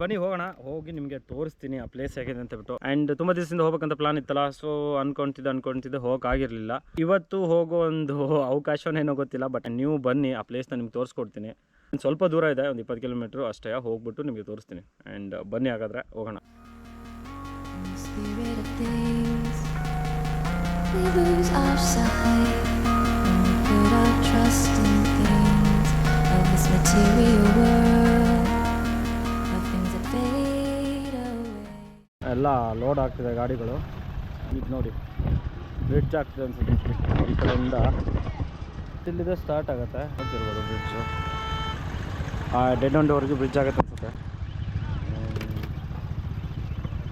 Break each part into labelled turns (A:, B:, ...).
A: ಬನ್ನಿ, ಹೋಗೋಣ. ಹೋಗಿ ನಿಮಗೆ ತೋರಿಸ್ತೀನಿ ಆ ಪ್ಲೇಸ್ ಹೇಗಿದೆ ಅಂತ ಬಿಟ್ಟು ಆ್ಯಂಡ್ ತುಂಬ ದಿವಸದಿಂದ ಹೋಗ್ಬೇಕಂತ ಪ್ಲಾನ್ ಇತ್ತಲ್ಲ ಸೊ ಅನ್ಕೊಂತಿದ್ದೆ ಅನ್ಕೊಂತಿದ್ದೆ ಹೋಗೋಕ್ಕಾಗಿರಲಿಲ್ಲ ಇವತ್ತು ಹೋಗೋ ಒಂದು ಅವಕಾಶನೇನೋ ಗೊತ್ತಿಲ್ಲ ಬಟ್ ನೀವು ಬನ್ನಿ, ಆ ಪ್ಲೇಸ್ನ ನಿಮ್ಗೆ ತೋರಿಸ್ಕೊಡ್ತೀನಿ. ಸ್ವಲ್ಪ ದೂರ ಇದೆ, ಒಂದು ಇಪ್ಪತ್ತು ಕಿಲೋಮೀಟ್ರ್ ಅಷ್ಟೇ, ಹೋಗ್ಬಿಟ್ಟು ನಿಮಗೆ ತೋರಿಸ್ತೀನಿ. ಆ್ಯಂಡ್ ಬನ್ನಿ ಹಾಗಾದರೆ, ಹೋಗೋಣ.
B: In the
A: ಎಲ್ಲ ಲೋಡ್ ಆಗ್ತಿದೆ ಗಾಡಿಗಳು. ಈಗ ನೋಡಿ ಬ್ರಿಡ್ಜ್ ಆಗ್ತಿದೆ ಅನ್ಸುತ್ತೆ. ಈ ಕಡೆಯಿಂದ ಇಲ್ಲಿದೆ ಸ್ಟಾರ್ಟ್ ಆಗುತ್ತೆ. ಬ್ರಿಡ್ಜು ಆ ಡೆಡ್ ಎಂಡ್ವರೆಗೂ ಬ್ರಿಡ್ಜ್ ಆಗುತ್ತೆ ಅನ್ಸುತ್ತೆ.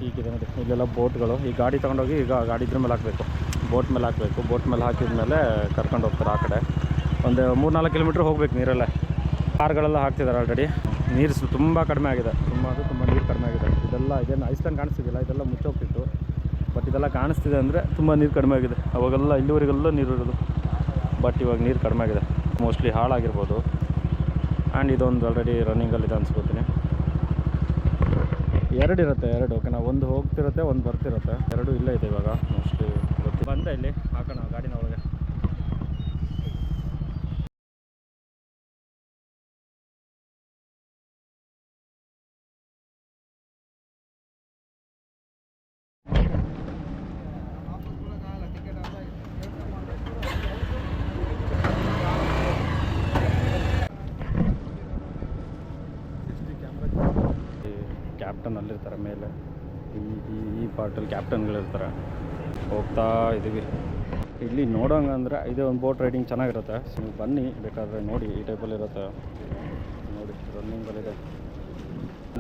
A: ಈಗಿದೆ ನೋಡಿ. ಇಲ್ಲೆಲ್ಲ ಬೋಟ್ಗಳು. ಈ ಗಾಡಿ ತೊಗೊಂಡೋಗಿ ಈಗ ಗಾಡಿ ಇದ್ರ ಮೇಲೆ ಹಾಕಬೇಕು. ಬೋಟ್ ಮೇಲೆ ಹಾಕಬೇಕು. ಬೋಟ್ ಮೇಲೆ ಹಾಕಿದ ಮೇಲೆ ಕರ್ಕೊಂಡು ಹೋಗ್ತಾರೆ ಆ ಕಡೆ. ಒಂದು ಮೂರು ನಾಲ್ಕು ಕಿಲೋಮೀಟ್ರ್ ಹೋಗ್ಬೇಕು ನೀರಲ್ಲೇ. ಕಾರ್ಗಳೆಲ್ಲ ಹಾಕ್ತಿದ್ದಾರೆ ಆಲ್ರೆಡಿ ನೀರು ತುಂಬ ಕಡಿಮೆ ಆಗಿದೆ. ತುಂಬ ಅದು ತುಂಬ ನೀರು ಕಡಿಮೆ ಆಗಿದೆ. ಇದೆಲ್ಲ ಇದೇನು ಐಸ್ಲ್ಯಾಂಡ್ ಕಾಣಿಸ್ತಿದ್ದಿಲ್ಲ, ಇದೆಲ್ಲ ಮುಚ್ಚೋಗ್ತಿತ್ತು. ಬಟ್ ಇದೆಲ್ಲ ಕಾಣಿಸ್ತಿದೆ ಅಂದರೆ ತುಂಬ ನೀರು ಕಡಿಮೆ ಆಗಿದೆ. ಅವಾಗೆಲ್ಲ ಇಲ್ಲಿವರೆಗೆಲ್ಲ ನೀರು ಇರೋದು. ಬಟ್ ಇವಾಗ ನೀರು ಕಡಿಮೆ ಆಗಿದೆ. ಮೋಸ್ಟ್ಲಿ ಹಾಳಾಗಿರ್ಬೋದು. ಆ್ಯಂಡ್ ಇದೊಂದು ಆಲ್ರೆಡಿ ರನ್ನಿಂಗಲ್ಲಿದೆ ಅನ್ಸ್ಕೊತೀನಿ. ಎರಡು ಇರುತ್ತೆ, ಎರಡು. ಓಕೆನಾ? ಒಂದು ಹೋಗ್ತಿರುತ್ತೆ, ಒಂದು ಬರ್ತಿರುತ್ತೆ. ಎರಡು ಇಲ್ಲೇ ಇದೆ ಇವಾಗ. ಮೋಸ್ಟ್ಲಿ ಬಂದ ಇಲ್ಲಿ. ಹಾಕೋಣ, ಗಾಡಿನ ಒಳಗೆ. ಕ್ಯಾಪ್ಟನ್ ಅಲ್ಲಿರ್ತಾರೆ ಮೇಲೆ. ಈ ಈ ಈ ಪಾರ್ಟಲ್ಲಿ ಕ್ಯಾಪ್ಟನ್ಗಳಿರ್ತಾರೆ ಹೋಗ್ತಾ ಇದ್ದೀವಿ ಇಲ್ಲಿ ನೋಡೋಂಗಂದ್ರೆ ಇದೇ ಒಂದು ಬೋಟ್ ರೈಡಿಂಗ್ ಚೆನ್ನಾಗಿರುತ್ತೆ. ಸೊ ನೀವು ಬನ್ನಿ, ಬೇಕಾದರೆ ನೋಡಿ, ಈ ಟೈಪಲ್ಲಿ ಇರುತ್ತೆ. ನೋಡಿ ರನ್ನಿಂಗಲ್ಲಿದೆ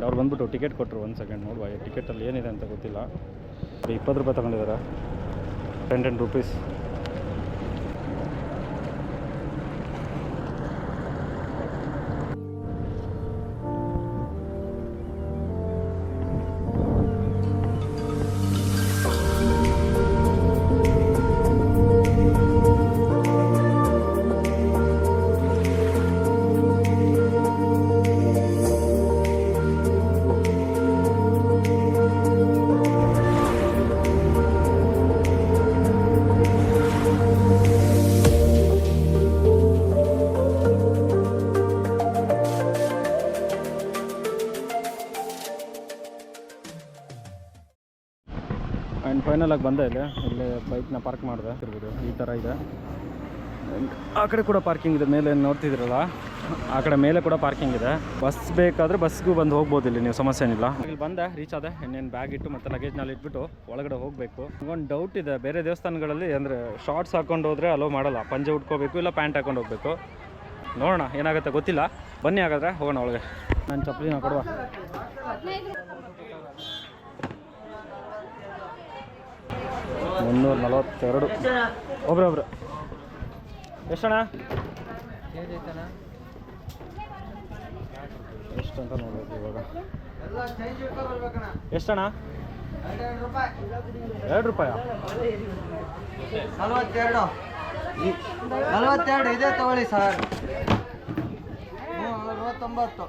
A: ಅವ್ರು ಬಂದ್ಬಿಟ್ಟು ಟಿಕೆಟ್ ಕೊಟ್ಟರು ಒಂದು ಸೆಕೆಂಡ್ ನೋಡುವ, ಈ ಟಿಕೆಟಲ್ಲಿ ಏನಿದೆ ಅಂತ ಗೊತ್ತಿಲ್ಲ. ಇಪ್ಪತ್ತು ರೂಪಾಯಿ ತಗೊಂಡಿದ್ದಾರೆ. ಟೆನ್ ಟೆನ್ ರುಪೀಸ್ ಆ್ಯಂಡ್ ಫೈನಲಾಗಿ ಬಂದೆ ಇಲ್ಲಿ ಇಲ್ಲಿ ಬೈಕ್ನ ಪಾರ್ಕ್ ಮಾಡಿದೆ. ತಿರ್ಬೋದು ಈ ಥರ ಇದೆ. ಆ ಕಡೆ ಕೂಡ ಪಾರ್ಕಿಂಗ್ ಇದೆ. ಮೇಲೆ ನೋಡ್ತಿದ್ದೀರಲ್ಲ? ಆ ಕಡೆ ಮೇಲೆ ಕೂಡ ಪಾರ್ಕಿಂಗ್ ಇದೆ. ಬಸ್ ಬೇಕಾದರೆ ಬಸ್ಗೂ ಬಂದು ಹೋಗ್ಬೋದು ಇಲ್ಲಿ ನೀವು, ಸಮಸ್ಯೆ ಏನಿಲ್ಲ. ಇಲ್ಲಿ ಬಂದೆ ರೀಚ್ ಆದೆ. ಇನ್ನೇನು ಬ್ಯಾಗ್ ಇಟ್ಟು ಮತ್ತು ಲಗೇಜ್ನಲ್ಲಿ ಇಟ್ಬಿಟ್ಟು ಒಳಗಡೆ ಹೋಗಬೇಕು. ಒಂದು ಡೌಟ್ ಇದೆ. ಬೇರೆ ದೇವಸ್ಥಾನಗಳಲ್ಲಿ ಅಂದರೆ ಶಾರ್ಟ್ಸ್ ಹಾಕೊಂಡು ಹೋದರೆ ಅಲೋ ಮಾಡಲ್ಲ. ಪಂಜೆ ಉಟ್ಕೋಬೇಕು, ಇಲ್ಲ ಪ್ಯಾಂಟ್ ಹಾಕೊಂಡು ಹೋಗಬೇಕು. ನೋಡೋಣ, ಏನಾಗುತ್ತೆ ಗೊತ್ತಿಲ್ಲ. ಬನ್ನಿ ಹಾಗಾದ್ರೆ, ಹೋಗೋಣ ಒಳಗೆ. ನಾನು ಚಪ್ಪಲಿನ ಕೊಡುವ. ಮುನ್ನೂರ ನಲವತ್ತೆರಡು ಒಬ್ರು ಒಬ್ರು. ಎಷ್ಟಣ್ಣ? ಎಷ್ಟು ಅಂತ ನೋಡ್ಬೇಕು ಇವಾಗ? ಎಷ್ಟಣ್ಣ? ಎರಡು ರೂಪಾಯ?
C: ನಲವತ್ತೆರಡು. ನಲವತ್ತೆರಡು ಇದೇ ತಗೊಳ್ಳಿ ಸರ್. ಅರವತ್ತೊಂಬತ್ತು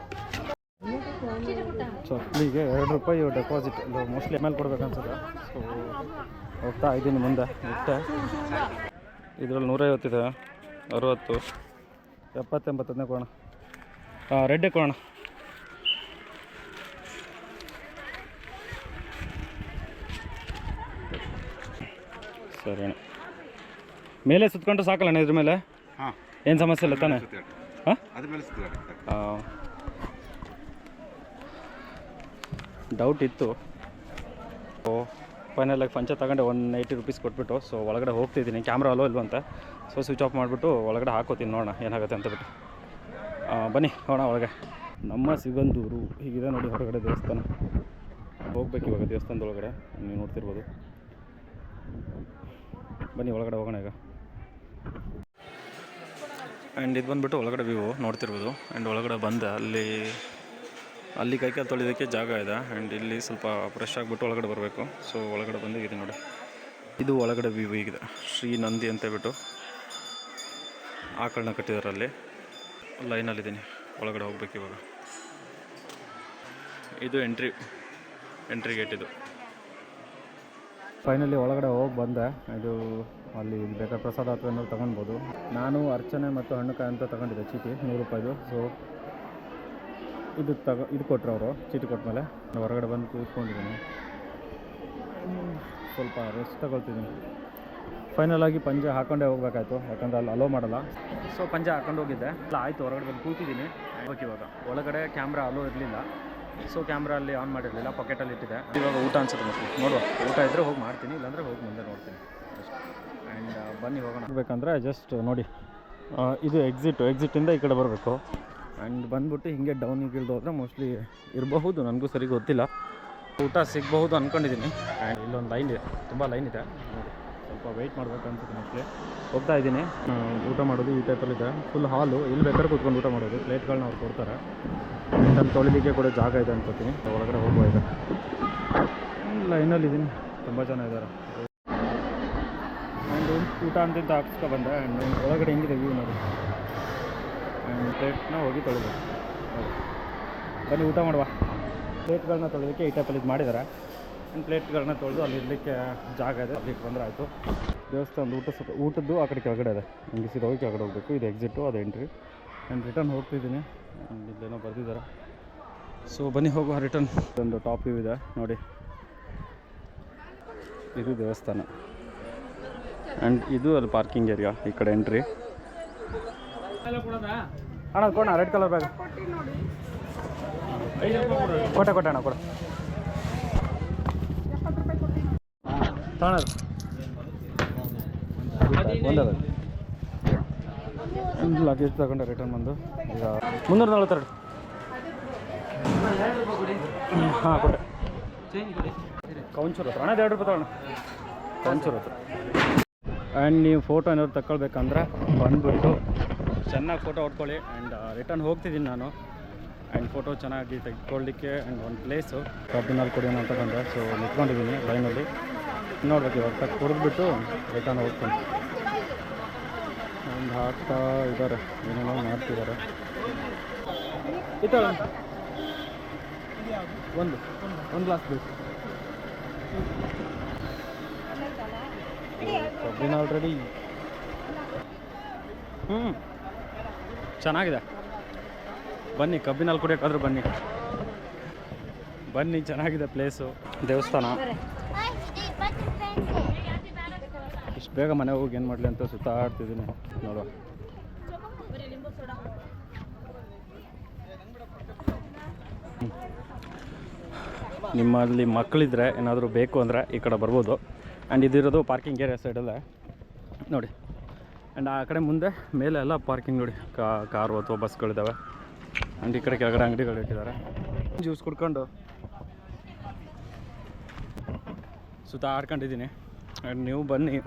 A: ಚಪ್ಪಲಿಗೆ ಎರಡು ರೂಪಾಯಿ ಡೆಪಾಸಿಟ್ ಮೋಸ್ಟ್ಲಿ ಎಂ ಎಲ್ ಕೊಡ್ಬೇಕು ಅನ್ಸುತ್ತೆ ಸೊ ಹೋಗ್ತಾ ಇದ್ದೀನಿ ಮುಂದೆ ಇಟ್ಟೆ. ಇದರಲ್ಲಿ ನೂರೈವತ್ತಿದೆ. ಅರುವತ್ತು. ಎಪ್ಪತ್ತೆಂಬತ್ತನೇ ಕೊಡೋಣ ಹಾಂ ರೆಡ್ಡೆ ಕೊಡೋಣ ಸರಿ ಅಣ್ಣ. ಮೇಲೆ ಸುತ್ಕೊಂಡ್ರೆ ಸಾಕಲ್ಲ ಇದ್ರ ಮೇಲೆ?
D: ಹಾಂ.
A: ಏನು ಸಮಸ್ಯೆ ಇಲ್ಲ ತಾನೆ? ಹಾಂ?
D: ಅದ್ರ ಮೇಲೆ ಸುತ್ತಾಡುತ್ತೆ
A: ಡೌಟ್ ಇತ್ತು. ಫೈನಲ್ ಫೈನಲಾಗಿ ಪಂಚ ತಗೊಂಡೆ ಒನ್ ಏಯ್ಟಿ ರುಪೀಸ್ ಕೊಟ್ಬಿಟ್ಟು ಸೊ ಒಳಗಡೆ ಹೋಗ್ತಿದ್ದೀನಿ ಕ್ಯಾಮ್ರಾ ಅಲೋ ಅಂತ. ಸೊ ಸ್ವಿಚ್ ಆಫ್ ಮಾಡಿಬಿಟ್ಟು ಒಳಗಡೆ ಹಾಕೋತೀನಿ, ನೋಡೋಣ ಏನಾಗುತ್ತೆ ಅಂತ ಬಿಟ್ಟು. ಬನ್ನಿ ನೋಡೋಣ ಒಳಗೆ. ನಮ್ಮ ಸಿಗಂದೂರು, ಹೀಗಿದೆ ನೋಡಿ ಹೊರಗಡೆ ದೇವಸ್ಥಾನ. ಹೋಗ್ಬೇಕು ಇವಾಗ ದೇವಸ್ಥಾನದ ಒಳಗಡೆ ನೀವು ನೋಡ್ತಿರ್ಬೋದು. ಬನ್ನಿ, ಒಳಗಡೆ ಹೋಗೋಣ ಈಗ. ಆ್ಯಂಡ್ ಇದು ಬಂದುಬಿಟ್ಟು ಒಳಗಡೆ ವ್ಯೂ ನೋಡ್ತಿರ್ಬೋದು. ಆ್ಯಂಡ್ ಒಳಗಡೆ ಬಂದೆ, ಅಲ್ಲಿ ಅಲ್ಲಿ ಕೈ ಕಾಲು ತೊಳಿಯೋದಕ್ಕೆ ಜಾಗ ಇದೆ ಆ್ಯಂಡ್ ಇಲ್ಲಿ ಸ್ವಲ್ಪ ಫ್ರೆಶ್ ಆಗಿಬಿಟ್ಟು ಒಳಗಡೆ ಬರಬೇಕು. ಸೊ ಒಳಗಡೆ ಬಂದಿದೆ ನೋಡಿ. ಇದು ಒಳಗಡೆ ವ್ಯೂ ಇದೆ ಶ್ರೀ ನಂದಿ ಅಂತ ಹೇಳ್ಬಿಟ್ಟು ಆಕಳನ್ನ ಕಟ್ಟಿದ್ದಾರೆ ಅಲ್ಲಿ ಲೈನಲ್ಲಿದ್ದೀನಿ ಒಳಗಡೆ ಹೋಗ್ಬೇಕು ಇವಾಗ. ಇದು ಎಂಟ್ರಿ ಎಂಟ್ರಿ ಗೇಟ್ ಇದು. ಫೈನಲಿ ಒಳಗಡೆ ಹೋಗಿ ಬಂದೆ. ಇದು ಅಲ್ಲಿ ಬೇಕಾದ ಪ್ರಸಾದ ಅಥವಾ ಏನಾದ್ರು ತೊಗೊಳ್ಬೋದು. ನಾನು ಅರ್ಚನೆ ಮತ್ತು ಹಣ್ಣುಕಾಯಿ ಅಂತ ತಗೊಂಡಿದ್ದೆ ಚೀಟಿ, ನೂರು ರೂಪಾಯಿದು. ಸೊ ಇದು ತಗೋ ಇದು ಕೊಟ್ಟರು ಅವರು ಚೀಟಿ ಕೊಟ್ಟ ಮೇಲೆ. ಹೊರಗಡೆ ಬಂದು ಕೂತ್ಕೊಂಡಿದ್ದೀನಿ ಸ್ವಲ್ಪ ರೆಸ್ಟ್ ತಗೊಳ್ತಿದ್ದೀನಿ ಫೈನಲ್ ಆಗಿ ಪಂಜೆ ಹಾಕೊಂಡೇ ಹೋಗ್ಬೇಕಾಯ್ತು, ಯಾಕಂದ್ರೆ ಅಲ್ಲಿ ಅಲೋ ಮಾಡಲ್ಲ. ಸೊ ಪಂಜೆ ಹಾಕೊಂಡು ಹೋಗಿದ್ದೆ. ಅಲ್ಲ ಆಯಿತು, ಹೊರಗಡೆ ಬಂದು ಕೂತಿದ್ದೀನಿ ಹೋಗಿ ಇವಾಗ. ಒಳಗಡೆ ಕ್ಯಾಮ್ರಾ ಅಲೋ ಇರಲಿಲ್ಲ. ಸೊ ಕ್ಯಾಮ್ರಾ ಅಲ್ಲಿ ಆನ್ ಮಾಡಿರಲಿಲ್ಲ ಪಾಕೆಟಲ್ಲಿ ಇಟ್ಟಿದೆ ಇವಾಗ ಊಟ ಅನ್ಸುತ್ತೆ ಮತ್ತೆ. ನೋಡುವ. ಊಟ ಇದ್ದರೆ ಹೋಗಿ ಮಾಡ್ತೀನಿ, ಇಲ್ಲಾಂದರೆ ಹೋಗಿ ಮುಂದೆ ನೋಡ್ತೀನಿ. ಆ್ಯಂಡ್ ಬನ್ನಿ ಹೋಗೋಣ. ಬೇಕಂದರೆ ಜಸ್ಟ್ ನೋಡಿ. ಇದು ಎಕ್ಸಿಟ್ ಎಕ್ಸಿಟಿಂದ ಈ ಕಡೆ ಬರಬೇಕು. ಆ್ಯಂಡ್ ಬಂದ್ಬಿಟ್ಟು ಹಿಂಗೆ ಡೌನಿಗೆ ಇಳ್ದು ಹೋದರೆ ಮೋಸ್ಟ್ಲಿ ಇರಬಹುದು, ನನಗೂ ಸರಿ ಗೊತ್ತಿಲ್ಲ. ಊಟ ಸಿಗಬಹುದು ಅಂದ್ಕೊಂಡಿದ್ದೀನಿ ಆ್ಯಂಡ್ ಇಲ್ಲೊಂದು ಲೈನ್ ಇದೆ, ತುಂಬ ಲೈನ್ ಇದೆ. ಸ್ವಲ್ಪ ವೆಯ್ಟ್ ಮಾಡಬೇಕು ಅನ್ಸುತ್ತೆ ಮೋಸ್ಟ್ಲಿ ಹೋಗ್ತಾ ಇದ್ದೀನಿ. ಊಟ ಮಾಡೋದು ಈ ಟೈಪಲ್ಲಿದೆ ಫುಲ್ ಹಾಲು ಇಲ್ಲಿ ಬೇಕಾದ್ರೆ ಕೂತ್ಕೊಂಡು ಊಟ ಮಾಡೋದು. ಪ್ಲೇಟ್ಗಳನ್ನ ಅವ್ರು ಕೊಡ್ತಾರೆ. ನಮ್ಮ ತೊಳಿಲಿಕ್ಕೆ ಕೂಡ ಜಾಗ ಇದೆ ಅನ್ಕೋತೀನಿ. ಒಳಗಡೆ ಹೋಗುವ ಇದೆ. ಲೈನಲ್ಲಿದ್ದೀನಿ ತುಂಬ ಜನ ಇದ್ದಾರೆ ಆ್ಯಂಡ್ ಊಟ ಅಂತಿಂತ ಹಾಕ್ಸ್ಕೊ ಬಂದೆ. ಆ್ಯಂಡ್ ಒಳಗಡೆ ಹೆಂಗಿದೆ ವ್ಯೂ ನೋಡಿ. ಪ್ಲೇಟ್ನ ಹೋಗಿ ತೊಳಿಬೇಕು. ಬನ್ನಿ, ಊಟ ಮಾಡುವ. ಪ್ಲೇಟ್ಗಳನ್ನ ತೊಳೆಯೋದಕ್ಕೆ ಈ ಟೈಪಲ್ಲಿ ಇದು ಮಾಡಿದ್ದಾರೆ ಆ್ಯಂಡ್ ಪ್ಲೇಟ್ಗಳನ್ನ ತೊಳೆದು ಅಲ್ಲಿ ಇರಲಿಕ್ಕೆ ಜಾಗ ಇದೆ. ಅಲ್ಲಿಗೆ ಬಂದರೆ ಆಯಿತು. ದೇವಸ್ಥಾನ ಊಟ ಸ್ವಲ್ಪ ಊಟದ್ದು ಆ ಕಡೆ ಕೆಳಗಡೆ ಇದೆ. ಹಿಂಗೆ ಸೀದಾ ಹೋಗಿ ಕೆಳಗಡೆ ಹೋಗಬೇಕು. ಇದು ಎಕ್ಸಿಟು ಅದು ಎಂಟ್ರಿ ಆ್ಯಂಡ್ ರಿಟರ್ನ್ ಹೋಗ್ತಿದ್ದೀನಿ. ಇಲ್ಲೇನೋ ಬರೆದಿದ್ದಾರೆ. ಸೊ ಬನ್ನಿ, ಹೋಗುವ ರಿಟರ್ನ್ ಒಂದು ಟಾಪ್ ವ್ಯೂ ಇದೆ. ನೋಡಿ. ಇದು ದೇವಸ್ಥಾನ. ಆ್ಯಂಡ್ ಇದು ಅಲ್ಲಿ ಪಾರ್ಕಿಂಗ್ ಏರಿಯಾ ಈ ಕಡೆ ಎಂಟ್ರಿ ಅಣ್ಣ ಕೊಡ ರೆಡ್ ಕಲರ್ ಬ್ಯಾಗ್ ಕೊಟ್ಟೆ ಕೊಟ್ಟೆ ಅಣ್ಣ ಕೊಡ. ಒಂದು ಲಗೇಜ್ ತಗೊಂಡೆ ರಿಟರ್ನ್ ಬಂದು. ಈಗ ಮುನ್ನೂರ ನಲ್ವತ್ತೆರಡು. ಹಾಂ ಕೊಟ್ಟೆ. ಕೌನ್ಸೂರ್ ಹತ್ರ. ಅಣ್ಣ ಎರಡು ರೂಪಾಯಿ ತಗೋಣ ಕೌನ್ಸೂರ್ ಹತ್ರ. ಆ್ಯಂಡ್ ನೀವು ಫೋಟೋ ಏನಾದ್ರು ತಗೊಳ್ಬೇಕಂದ್ರೆ ಬಂದ್ಬಿಟ್ಟು ಚೆನ್ನಾಗಿ ಫೋಟೋ ಹೊಡ್ಕೊಳ್ಳಿ ಆ್ಯಂಡ್ ರಿಟರ್ನ್ ಹೋಗ್ತಿದ್ದೀನಿ ನಾನು. ಆ್ಯಂಡ್ ಫೋಟೋ ಚೆನ್ನಾಗಿ ತೆಗೆದುಕೊಳ್ಳಿಕ್ಕೆ ಆ್ಯಂಡ್ ಒಂದು ಪ್ಲೇಸು ಕಬ್ಬಿನಲ್ಲಿ ಕುಡಿಯೋಣ ಅಂತ ಬಂದೆ. ಸೊ ನಿಂತ್ಕೊಂಡಿದ್ದೀನಿ ಲೈನಲ್ಲಿ ನೋಡ್ಬೇಕು ಇವಾಗ. ತಕ್ಕ ಕುಡಿದ್ಬಿಟ್ಟು ರಿಟರ್ನ್ ಹೋಗ್ತೀನಿ. ಒಂದು ಹಾಕ್ತಾ ಇದ್ದಾರೆ. ಏನೇನೋ ಮಾಡ್ತಿದ್ದಾರೆ. ಒಂದು. ಒಂದು ಗ್ಲಾಸ್ ಬೇಕು ಕಬ್ಬಿನ ಆಲ್ರೆಡಿ ಹ್ಞೂ ಚೆನ್ನಾಗಿದೆ. ಬನ್ನಿ, ಕಬ್ಬಿನಲ್ಲಿ ಕುಡಿಯೋಕ್ಕಾದ್ರೂ ಬನ್ನಿ. ಬನ್ನಿ, ಚೆನ್ನಾಗಿದೆ ಪ್ಲೇಸು ದೇವಸ್ಥಾನ. ಇಷ್ಟು ಬೇಗ ಮನೆ ಹೋಗಿ ಏನು ಮಾಡಲಿ ಅಂತ ಸುತ್ತಾಡ್ತಿದ್ದೀನಿ. ನೋಡುವ. ನಿಮ್ಮಲ್ಲಿ ಮಕ್ಕಳಿದ್ರೆ ಏನಾದರೂ ಬೇಕು ಅಂದರೆ ಈ ಕಡೆ ಬರ್ಬೋದು. ಆ್ಯಂಡ್ ಇದಿರೋದು ಪಾರ್ಕಿಂಗ್ ಏರಿಯಾ ಸೈಡಲ್ಲೇ ನೋಡಿ. ಆ್ಯಂಡ್ ಆ ಕಡೆ ಮುಂದೆ ಮೇಲೆ ಎಲ್ಲ ಪಾರ್ಕಿಂಗ್ ನೋಡಿ. ಕಾರು ಅಥವಾ ಬಸ್ಗಳಿದ್ದಾವೆ. ಆ್ಯಂಡ್ ಈ ಕಡೆ ಕೆಳಗಡೆ ಅಂಗಡಿಗಳು ಇಟ್ಟಿದ್ದಾರೆ. ಜ್ಯೂಸ್ ಕುಡ್ಕೊಂಡು ಸುತ್ತ ಆಡ್ಕೊಂಡಿದ್ದೀನಿ. ಆ್ಯಂಡ್ ನೀವು ಬನ್ನಿ.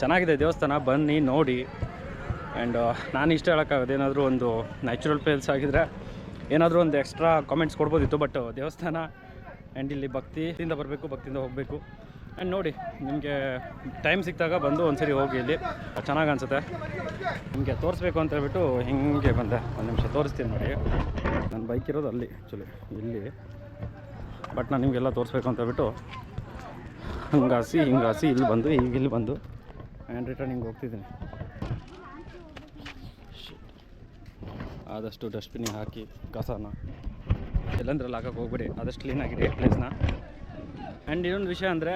A: ಚೆನ್ನಾಗಿದೆ ದೇವಸ್ಥಾನ. ಬನ್ನಿ, ನೋಡಿ. ಆ್ಯಂಡ್ ನಾನು ಇಷ್ಟ ಹೇಳೋಕ್ಕಾಗೋದು. ಏನಾದರೂ ಒಂದು ನ್ಯಾಚುರಲ್ ಪ್ಲೇಸ್ ಆಗಿದ್ರೆ ಏನಾದರೂ ಒಂದು ಎಕ್ಸ್ಟ್ರಾ ಕಾಮೆಂಟ್ಸ್ ಕೊಡ್ಬೋದಿತ್ತು ಬಟ್ ದೇವಸ್ಥಾನ ಆ್ಯಂಡ್ ಇಲ್ಲಿ ಭಕ್ತಿಯಿಂದ ಬರಬೇಕು, ಭಕ್ತಿಯಿಂದ ಹೋಗಬೇಕು. ಆ್ಯಂಡ್ ನೋಡಿ, ನಿಮಗೆ ಟೈಮ್ ಸಿಕ್ಕಿದಾಗ ಬಂದು ಒಂದ್ಸರಿ ಹೋಗಿ ಇಲ್ಲಿ. ಚೆನ್ನಾಗಿ ಅನಿಸುತ್ತೆ. ನಿಮಗೆ ತೋರಿಸ್ಬೇಕು ಅಂತ ಹೇಳ್ಬಿಟ್ಟು ಹಿಂಗೆ ಬಂದೆ. ಒಂದು ನಿಮಿಷ ತೋರಿಸ್ತೀನಿ ನೋಡಿ. ನನ್ನ ಬೈಕ್ ಇರೋದು ಅಲ್ಲಿ ಆ್ಯಕ್ಚುಲಿ ಇಲ್ಲಿ. ಬಟ್ ನಾನು ನಿಮಗೆಲ್ಲ ತೋರಿಸ್ಬೇಕು ಅಂತ ಹೇಳ್ಬಿಟ್ಟು ಹಂಗಾಸಿ ಹಿಂಗಾಸಿ ಇಲ್ಲಿ ಬಂದು ಈಗ ಇಲ್ಲಿ ಬಂದು ಆ್ಯಂಡ್ ರಿಟರ್ನ್ ಹಿಂಗೆ ಹೋಗ್ತಿದ್ದೀನಿ. ಆದಷ್ಟು ಡಸ್ಟ್ಬಿನ್ನಿಗೆ ಹಾಕಿ, ಕಸನ. ಎಲ್ಲಂದ್ರಲ್ಲಿ ಹಾಕಕ್ಕೆ ಹೋಗ್ಬಿಡಿ. ಆದಷ್ಟು ಕ್ಲೀನಾಗಿಡಿ ಪ್ಲೇಸ್ನ ಆ್ಯಂಡ್ ಇನ್ನೊಂದು ವಿಷಯ ಅಂದರೆ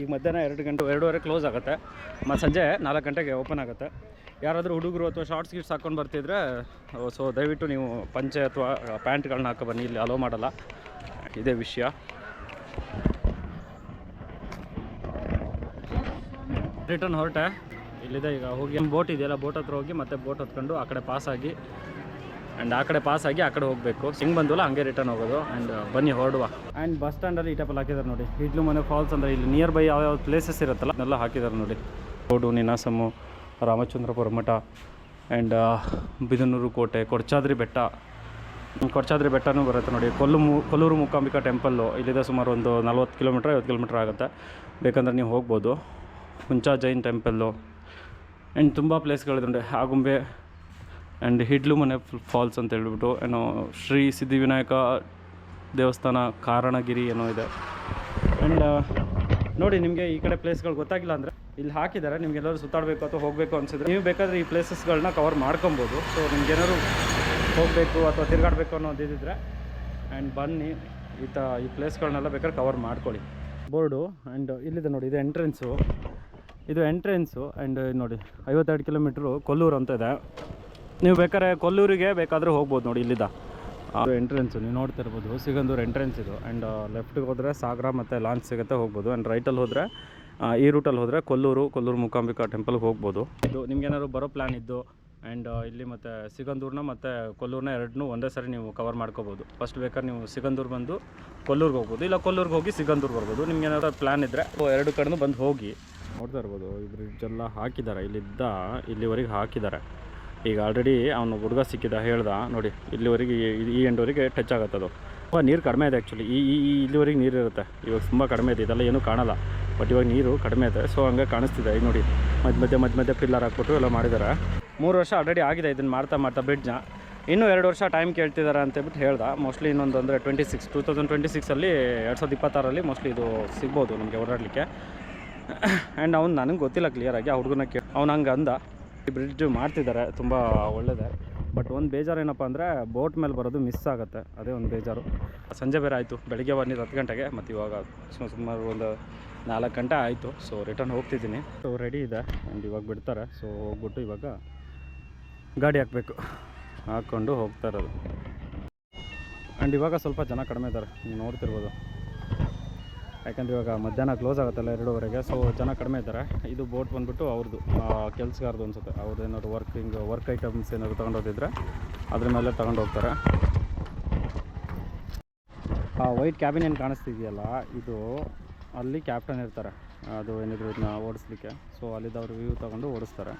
A: ಈಗ ಮಧ್ಯಾಹ್ನ ಎರಡು ಗಂಟೆ, ಎರಡೂವರೆ ಕ್ಲೋಸ್ ಆಗುತ್ತೆ. ಮತ್ತು ಸಂಜೆ ನಾಲ್ಕು ಗಂಟೆಗೆ ಓಪನ್ ಆಗುತ್ತೆ. ಯಾರಾದರೂ ಹುಡುಗರು ಅಥವಾ ಶಾರ್ಟ್ಸ್ ಗಿಟ್ಸ್ ಹಾಕ್ಕೊಂಡು ಬರ್ತಿದ್ರೆ ಸೊ ದಯವಿಟ್ಟು ನೀವು ಪಂಚೆ ಅಥವಾ ಪ್ಯಾಂಟ್ಗಳನ್ನ ಹಾಕೋ ಬನ್ನಿ, ಇಲ್ಲಿ ಅಲೋ ಮಾಡಲ್ಲ. ಇದೇ ವಿಷಯ. ರಿಟರ್ನ್ ಹೊರಟೆ. ಇಲ್ಲಿದೆ ಈಗ ಹೋಗಿ. ಬೋಟ್ ಇದೆಯಲ್ಲ, ಬೋಟ್ ಹತ್ರ ಹೋಗಿ ಮತ್ತೆ ಬೋಟ್ ಹತ್ಕೊಂಡು ಆ ಕಡೆ ಪಾಸ್ ಆಗಿ ಆ್ಯಂಡ್ ಆ ಕಡೆ ಪಾಸ್ ಆಗಿ ಆ ಕಡೆ ಹೋಗಬೇಕು. ಸಿಂಗ್ ಬಂದಲ್ಲ ಹಂಗೆ ರಿಟರ್ನ್ ಹೋಗೋದು. ಆ್ಯಂಡ್ ಬನ್ನಿ, ಹೊರಡುವ. ಆ್ಯಂಡ್ ಬಸ್ ಸ್ಟ್ಯಾಂಡಲ್ಲಿ ಈ ಟೈಪಲ್ಲಿ ಹಾಕಿದ್ದಾರೆ ನೋಡಿ. ಇಡ್ಲು ಮನೆ ಫಾಲ್ಸ್ ಅಂದರೆ ಇಲ್ಲಿ ನಿಯರ್ ಬೈ ಯಾವ್ಯಾವ ಪ್ಲೇಸಸ್ ಇರುತ್ತಲ್ಲ, ಅದನ್ನೆಲ್ಲ ಹಾಕಿದ್ದಾರೆ ನೋಡಿ. Road ನಿನಾಸಮ್ಮು Ramachandrapura Math and Bidanur ಕೋಟೆ, ಕೊಡ್ಚಾದ್ರಿ ಬೆಟ್ಟ. ಕೊಡ್ಚಾದ್ರಿ ಬೆಟ್ಟನೂ ಬರುತ್ತೆ ನೋಡಿ. ಕೊಲ್ಲು ಕೊಲ್ಲೂರು ಮೂಕಾಂಬಿಕಾ ಟೆಂಪಲ್ಲು ಇಲ್ಲಿದೆ ಸುಮಾರು ಒಂದು ನಲ್ವತ್ತು ಕಿಲೋಮೀಟ್ರ್ ಐವತ್ತು ಕಿಲೋಮೀಟ್ರ್ ಆಗುತ್ತೆ. ಬೇಕಂದ್ರೆ ನೀವು ಹೋಗ್ಬೋದು. ಹುಂಚಾ ಜೈನ್ ಟೆಂಪಲ್ಲು ಆ್ಯಂಡ್ ತುಂಬ ಪ್ಲೇಸ್ಗಳಿದೆ ನೋಡಿ. ಆಗುಂಬೆ ಆ್ಯಂಡ್ ಹಿಡ್ಲು ಮನೆ ಫಾಲ್ಸ್ ಅಂತ ಹೇಳ್ಬಿಟ್ಟು, ಏನೋ ಶ್ರೀ ಸಿದ್ಧಿವಿನಾಯಕ ದೇವಸ್ಥಾನ ಕಾರಣಗಿರಿ ಏನೋ ಇದೆ. ಆ್ಯಂಡ್ ನೋಡಿ, ನಿಮಗೆ ಈ ಕಡೆ ಪ್ಲೇಸ್ಗಳು ಗೊತ್ತಾಗಿಲ್ಲ ಅಂದರೆ ಇಲ್ಲಿ ಹಾಕಿದ್ದಾರೆ ನಿಮ್ಗೆ ಎಲ್ಲರೂ ಸುತ್ತಾಡಬೇಕು ಅಥವಾ ಹೋಗಬೇಕು ಅನಿಸಿದ್ರೆ. ನೀವು ಬೇಕಾದರೆ ಈ ಪ್ಲೇಸಸ್ಗಳನ್ನ ಕವರ್ ಮಾಡ್ಕೊಬೋದು. ಸೊ ನಿಮ್ಗೇನಾದ್ರು ಹೋಗಬೇಕು ಅಥವಾ ತಿರುಗಾಡಬೇಕು ಅನ್ನೋದು ಇದ್ದಿದ್ರೆ ಆ್ಯಂಡ್ ಬನ್ನಿ, ಈ ತ, ಈ ಪ್ಲೇಸ್ಗಳನ್ನೆಲ್ಲ ಬೇಕಾದ್ರೆ ಕವರ್ ಮಾಡ್ಕೊಳ್ಳಿ. ಬೋರ್ಡು ಆ್ಯಂಡ್ ಇಲ್ಲಿದೆ ನೋಡಿ, ಇದು ಎಂಟ್ರೆನ್ಸು ಇದು ಎಂಟ್ರೆನ್ಸು ಆ್ಯಂಡ್ ನೋಡಿ, ಐವತ್ತೆರಡು ಕಿಲೋಮೀಟ್ರು ಕೊಲ್ಲೂರು ಅಂತ ಇದೆ. ನೀವು ಬೇಕಾದ್ರೆ ಕೊಲ್ಲೂರಿಗೆ ಬೇಕಾದರೂ ಹೋಗ್ಬೋದು ನೋಡಿ ಇಲ್ಲಿದ್ದ ಎಂಟ್ರೆನ್ಸು ನೀವು ನೋಡ್ತಾ ಇರ್ಬೋದು, ಸಿಗಂದೂರು ಎಂಟ್ರೆನ್ಸ್ ಇದು. ಆ್ಯಂಡ್ ಲೆಫ್ಟಿಗೆ ಹೋದರೆ ಸಾಗರ ಮತ್ತು ಲಾಂಚ್ ಸಿಗುತ್ತೆ, ಹೋಗ್ಬೋದು. ಆ್ಯಂಡ್ ರೈಟಲ್ಲಿ ಹೋದರೆ ಈ ರೂಟಲ್ಲಿ ಹೋದರೆ ಕೊಲ್ಲೂರು ಕೊಲ್ಲೂರು ಮೂಕಾಂಬಿಕಾ ಟೆಂಪಲ್ಗೆ ಹೋಗ್ಬೋದು. ಇದು ನಿಮ್ಗೇನಾದ್ರು ಬರೋ ಪ್ಲ್ಯಾನ್ ಇದ್ದು ಆ್ಯಂಡ್ ಇಲ್ಲಿ ಮತ್ತು ಸಿಗಂದೂರನ್ನ ಮತ್ತು ಕೊಲ್ಲೂರನ್ನ ಎರಡನ್ನೂ ಒಂದೇ ಸರಿ ನೀವು ಕವರ್ ಮಾಡ್ಕೋಬೋದು. ಫಸ್ಟ್ ಬೇಕಾದ್ರೆ ನೀವು ಸಿಗಂದೂರು ಬಂದು ಕೊಲ್ಲೂರಿಗೆ ಹೋಗ್ಬೋದು, ಇಲ್ಲ ಕೊಲ್ಲೂರಿಗೆ ಹೋಗಿ ಸಿಗಂದೂರು ಬರ್ಬೋದು. ನಿಮ್ಗೆ ಏನಾದ್ರು ಪ್ಲ್ಯಾನ್ ಇದ್ದರೆ ಎರಡು ಕಡೆನೂ ಬಂದು ಹೋಗಿ. ನೋಡ್ತಾ ಇರ್ಬೋದು, ಈ ಬ್ರಿಡ್ಜೆಲ್ಲ ಹಾಕಿದ್ದಾರೆ, ಇಲ್ಲಿದ್ದ ಇಲ್ಲಿವರೆಗೆ ಹಾಕಿದ್ದಾರೆ. ಈಗ ಆಲ್ರೆಡಿ ಅವನು ಹುಡುಗ ಸಿಕ್ಕಿದ ಹೇಳ್ದ, ನೋಡಿ, ಇಲ್ಲಿವರೆಗೆ ಈ- ಎಂಡ್ವರೆಗೆ ಟಚ್ ಆಗುತ್ತೆ ಅದು. ತುಂಬ ನೀರು ಕಡಿಮೆ ಇದೆ ಆ್ಯಕ್ಚುಲಿ ಈ ಈ ಈ- ಇಲ್ಲಿವರೆಗೆ ನೀರು ಇರುತ್ತೆ. ಇವಾಗ ತುಂಬ ಕಡಿಮೆ ಇದೆ. ಇದೆಲ್ಲ ಏನೂ ಕಾಣಲ್ಲ. ಬಟ್ ಇವಾಗ ನೀರು ಕಡಿಮೆ ಇದೆ. ಸೊ ಹಂಗೆ ಕಾಣಿಸ್ತಿದೆ. ಈಗ ನೋಡಿ, ಮಧ್ಯ ಮಧ್ಯೆ ಮಧ್ಯ ಮಧ್ಯ ಪಿಲ್ಲರ್ ಹಾಕ್ಬಿಟ್ಟು ಎಲ್ಲ ಮಾಡಿದ್ದಾರೆ ಮೂರು ವರ್ಷ ಆಲ್ರೆಡಿ ಆಗಿದೆ ಇದನ್ನು ಮಾಡ್ತಾ ಮಾಡ್ತಾ ಬ್ರಿಡ್ಜ್ನ ಇನ್ನೂ ಎರಡು ವರ್ಷ ಟೈಮ್ ಕೇಳ್ತಿದ್ದಾರೆ ಅಂತೇಳ್ಬಿಟ್ಟು ಹೇಳ್ದ. ಮೋಸ್ಟ್ಲಿ ಇನ್ನೊಂದು ಅಂದರೆ twenty six two thousand twenty ಸಿಕ್ಸಲ್ಲಿ ಎರಡು ಸಾವಿರದ ಇಪ್ಪತ್ತಾರಲ್ಲಿ ಮೋಸ್ಟ್ಲಿ ಇದು ಸಿಗ್ಬೋದು ನಮಗೆ ಓಡಾಡಲಿಕ್ಕೆ. ಆ್ಯಂಡ್ ಅವ್ನು ನನಗೆ ಗೊತ್ತಿಲ್ಲ ಕ್ಲಿಯರಾಗಿ ಆ ಹುಡುಗನ ಕೇಳಿ ಅವ್ನು ಹಂಗೆ ಅಂದ. ಬ್ರಿಡ್ಜ್ ಮಾಡ್ತಿದ್ದಾರೆ, ತುಂಬ ಒಳ್ಳೆಯದೇ ಬಟ್ ಒಂದು ಬೇಜಾರು ಏನಪ್ಪ ಅಂದರೆ ಬೋಟ್ ಮೇಲೆ ಬರೋದು ಮಿಸ್ ಆಗುತ್ತೆ. ಅದೇ ಒಂದು ಬೇಜಾರು. ಸಂಜೆ ಬೇರೆ ಆಯಿತು. ಬೆಳಿಗ್ಗೆ ಬಂದಿದ್ದು ಹತ್ತು ಗಂಟೆಗೆ. ಮತ್ತು ಇವಾಗ ಸುಮಾರು ಒಂದು ನಾಲ್ಕು ಗಂಟೆ ಆಯಿತು. ಸೊ ರಿಟರ್ನ್ ಹೋಗ್ತಿದ್ದೀನಿ. ಸೊ ರೆಡಿ ಇದೆ. ಆ್ಯಂಡ್ ಇವಾಗ ಬಿಡ್ತಾರೆ. ಸೊ ಹೋಗ್ಬಿಟ್ಟು ಇವಾಗ ಗಾಡಿ ಹಾಕಬೇಕು. ಹಾಕ್ಕೊಂಡು ಹೋಗ್ತಾ ಇರೋದು. ಆ್ಯಂಡ್ ಇವಾಗ ಸ್ವಲ್ಪ ಜನ ಕಡಿಮೆ ಇದ್ದಾರೆ. ನೀವು ನೋಡ್ತಿರ್ಬೋದು. ಯಾಕಂದರೆ ಇವಾಗ ಮಧ್ಯಾಹ್ನ ಕ್ಲೋಸ್ ಆಗುತ್ತಲ್ಲ ಎರಡೂವರೆಗೆ ಸೊ ಜನ ಕಡಿಮೆ ಇದ್ದಾರೆ. ಇದು ಬೋಟ್ ಬಂದುಬಿಟ್ಟು ಅವ್ರದ್ದು ಕೆಲಸಗಾರದು ಅನ್ಸುತ್ತೆ. ಅವ್ರದ್ದು ಏನಾದ್ರು ವರ್ಕಿಂಗ್ ವರ್ಕ್ ಐಟಮ್ಸ್ ಏನಾದ್ರು ತೊಗೊಂಡೋಗಿದ್ರೆ ಅದ್ರ ಮೇಲೆ ತಗೊಂಡು ಹೋಗ್ತಾರೆ. ಆ ವೈಟ್ ಕ್ಯಾಬಿನ್ ಏನು ಕಾಣಿಸ್ತಿದೆಯಲ್ಲ, ಇದು ಅಲ್ಲಿ ಕ್ಯಾಪ್ಟನ್ ಇರ್ತಾರೆ. ಅದು ಏನಿದ್ರು ಇದನ್ನ ಓಡಿಸ್ಲಿಕ್ಕೆ. ಸೊ ಅಲ್ಲಿದ್ದವ್ರು ವ್ಯೂ ತೊಗೊಂಡು ಓಡಿಸ್ತಾರೆ.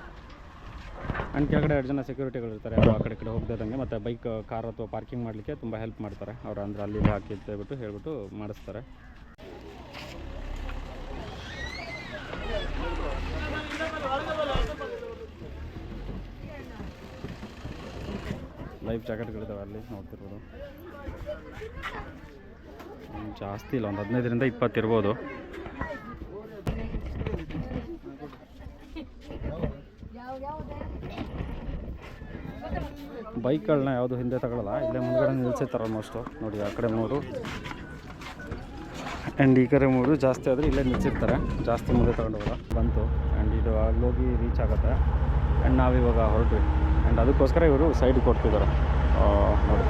A: ಆ್ಯಂಡ್ ಕೆಳಗಡೆ ಎರಡು ಜನ ಸೆಕ್ಯೂರಿಟಿಗಳು ಇರ್ತಾರೆ. ಆ ಕಡೆ ಕಡೆ ಹೋಗ್ದಿದ್ದಂಗೆ ಮತ್ತು ಬೈಕ್ ಕಾರ್ ಅಥವಾ ಪಾರ್ಕಿಂಗ್ ಮಾಡಲಿಕ್ಕೆ ತುಂಬ ಹೆಲ್ಪ್ ಮಾಡ್ತಾರೆ. ಅವ್ರು ಅಂದರೆ ಅಲ್ಲಿ ಇಲ್ಲಿ ಹಾಕಿ ಅಂತ ಹೇಳ್ಬಿಟ್ಟು ಹೇಳ್ಬಿಟ್ಟು ಮಾಡಿಸ್ತಾರೆ. ಲೈಫ್ ಜಾಕೆಟ್ಗಳಿದ್ದಾವೆ ಅಲ್ಲಿ, ನೋಡ್ತಿರ್ಬೋದು. ಜಾಸ್ತಿ ಇಲ್ಲ, ಒಂದು ಹದಿನೈದರಿಂದ ಇಪ್ಪತ್ತು ಇರ್ಬೋದು ಬೈಕ್ಗಳನ್ನ ಯಾವುದು ಹಿಂದೆ ತಗೊಳ್ಳಲ್ಲ ಇಲ್ಲೇ ಮುಂದ್ಗಡೆ ನಿಲ್ಸಿರ್ತಾರೆ ಆಲ್ಮೋಸ್ಟು ನೋಡಿ, ಆ ಕಡೆ ಮೂರು. ಆ್ಯಂಡ್ ಈ ಕಡೆ ಮೂರು, ಜಾಸ್ತಿ ಆದರೆ ಇಲ್ಲೇ ನಿಲ್ಸಿರ್ತಾರೆ. ಜಾಸ್ತಿ ಮುಂದೆ ತಗೊಂಡು ಹೋಗಲ್ಲ. ಬಂತು. ಆ್ಯಂಡ್ ಇದು ಅಲ್ಲೋಗಿ ರೀಚ್ ಆಗುತ್ತೆ. ಆ್ಯಂಡ್ ನಾವಿವಾಗ ಹೊರಟ್ವಿ. ಆ್ಯಂಡ್ ಅದಕ್ಕೋಸ್ಕರ ಇವರು ಸೈಡ್ ಕೊಡ್ತಿದ್ದಾರೆ. ನೋಡಿ.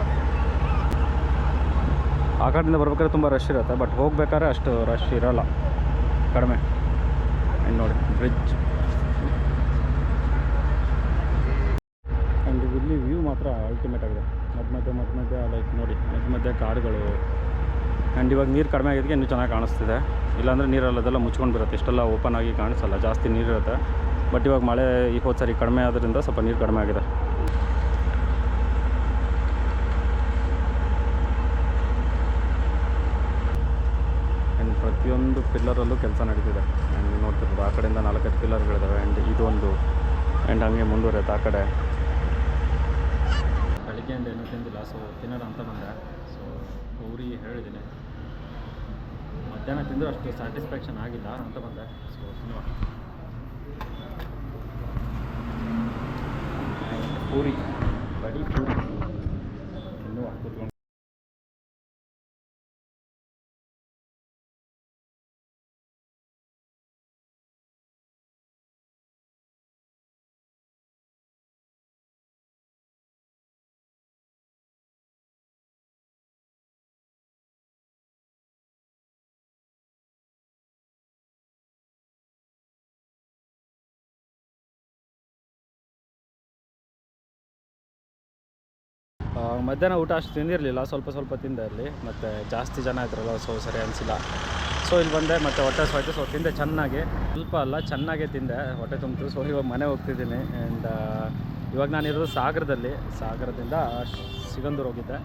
A: ಆ ಕಡೆಯಿಂದ ಬರ್ಬೇಕಾದ್ರೆ ತುಂಬ ರಶ್ ಇರುತ್ತೆ ಬಟ್ ಹೋಗ್ಬೇಕಾದ್ರೆ ಅಷ್ಟು ರಶ್ ಇರೋಲ್ಲ. ಕಡಿಮೆ. ಆ್ಯಂಡ್ ನೋಡಿ ಬ್ರಿಡ್ಜ್ ಆ್ಯಂಡ್ ಇಲ್ಲಿ ವ್ಯೂ ಮಾತ್ರ ಅಲ್ಟಿಮೇಟ್ ಆಗಿದೆ. ಮಧ್ಯ ಮಧ್ಯ ಮಧ್ಯ, ಮಧ್ಯೆ ಲೈಕ್ ನೋಡಿ, ಮಧ್ಯ ಮಧ್ಯ ಕಾಡುಗಳು. ಆ್ಯಂಡ್ ಇವಾಗ ನೀರು ಕಡಿಮೆ ಆಗಿದ್ದಕ್ಕೆ ಇನ್ನೂ ಚೆನ್ನಾಗಿ ಕಾಣಿಸ್ತಿದೆ. ಇಲ್ಲಾಂದರೆ ನೀರಲ್ಲದೆಲ್ಲ ಮುಚ್ಕೊಂಡು ಬರುತ್ತೆ. ಇಷ್ಟೆಲ್ಲ ಓಪನ್ ಆಗಿ ಕಾಣಿಸಲ್ಲ. ಜಾಸ್ತಿ ನೀರಿರುತ್ತೆ ಬಟ್ ಇವಾಗ ಮಳೆ ಈ ಹೋದ ಸರಿ ಕಡಿಮೆ ಆದ್ರಿಂದ ಸ್ವಲ್ಪ ನೀರು ಕಡಿಮೆ ಆಗಿದೆ. ಆ್ಯಂಡ್ ಪ್ರತಿಯೊಂದು ಪಿಲ್ಲರಲ್ಲೂ ಕೆಲಸ ನಡೀತಿದೆ. ಆ್ಯಂಡ್ ನೀವು ನೋಡ್ತಿರ್ಬೋದು, ಆ ಕಡೆಯಿಂದ ನಾಲ್ಕೈದು ಪಿಲ್ಲರ್ಗಳಿದ್ದಾವೆ ಆ್ಯಂಡ್ ಇದೊಂದು ಆ್ಯಂಡ್ ಹಂಗೆ ಮುಂದುವರೆಯುತ್ತೆ ಆ ಕಡೆ. ಬೆಳಿಗ್ಗೆಯಿಂದ ಏನು ತಿಂದಿಲ್ಲ ಸೊ ತಿನ್ನೋಣ ಅಂತ ಬಂದೆ. ಸೊ ಗೌರಿ ಹೇಳಿದ್ದೀನಿ ಮಧ್ಯಾಹ್ನ ತಿಂದರೂ ಅಷ್ಟು ಸ್ಯಾಟಿಸ್ಫ್ಯಾಕ್ಷನ್ ಆಗಿಲ್ಲ ಅಂತ ಬಂದೆ. ಸೊ ತಿನ್ನುವ. ಪೂರಿ ಬಡಿ ಪೂರಿ ತಿನ್ನುವ ಕೂತ್ಕೊಂಡು ಆ, ಮಧ್ಯಾಹ್ನ ಊಟ ಅಷ್ಟು ತಿಂದಿರಲಿಲ್ಲ ಸ್ವಲ್ಪ ಸ್ವಲ್ಪ ತಿಂದೆ ಅಲ್ಲಿ ಮತ್ತು ಜಾಸ್ತಿ ಜನ ಇದ್ರಲ್ಲ ಸೊ ಸರಿ ಅನಿಸಿಲ್ಲ. ಸೊ ಇಲ್ಲಿ ಬಂದೆ ಮತ್ತು ಹೊಟ್ಟೆ ಸೊಯ್ತು ಸೊ ತಿಂದೆ ಚೆನ್ನಾಗಿ. ಸ್ವಲ್ಪ ಅಲ್ಲ ಚೆನ್ನಾಗೇ ತಿಂದೆ ಹೊಟ್ಟೆ ತುಂಬಿತು. ಸೊ ಇವಾಗ ಮನೆ ಹೋಗ್ತಿದ್ದೀನಿ ಆ್ಯಂಡ್ ಇವಾಗ ನಾನಿರೋದು ಸಾಗರದಲ್ಲಿ. ಸಾಗರದಿಂದ ಸಿಗಂದೂರು ಹೋಗಿದ್ದೆ.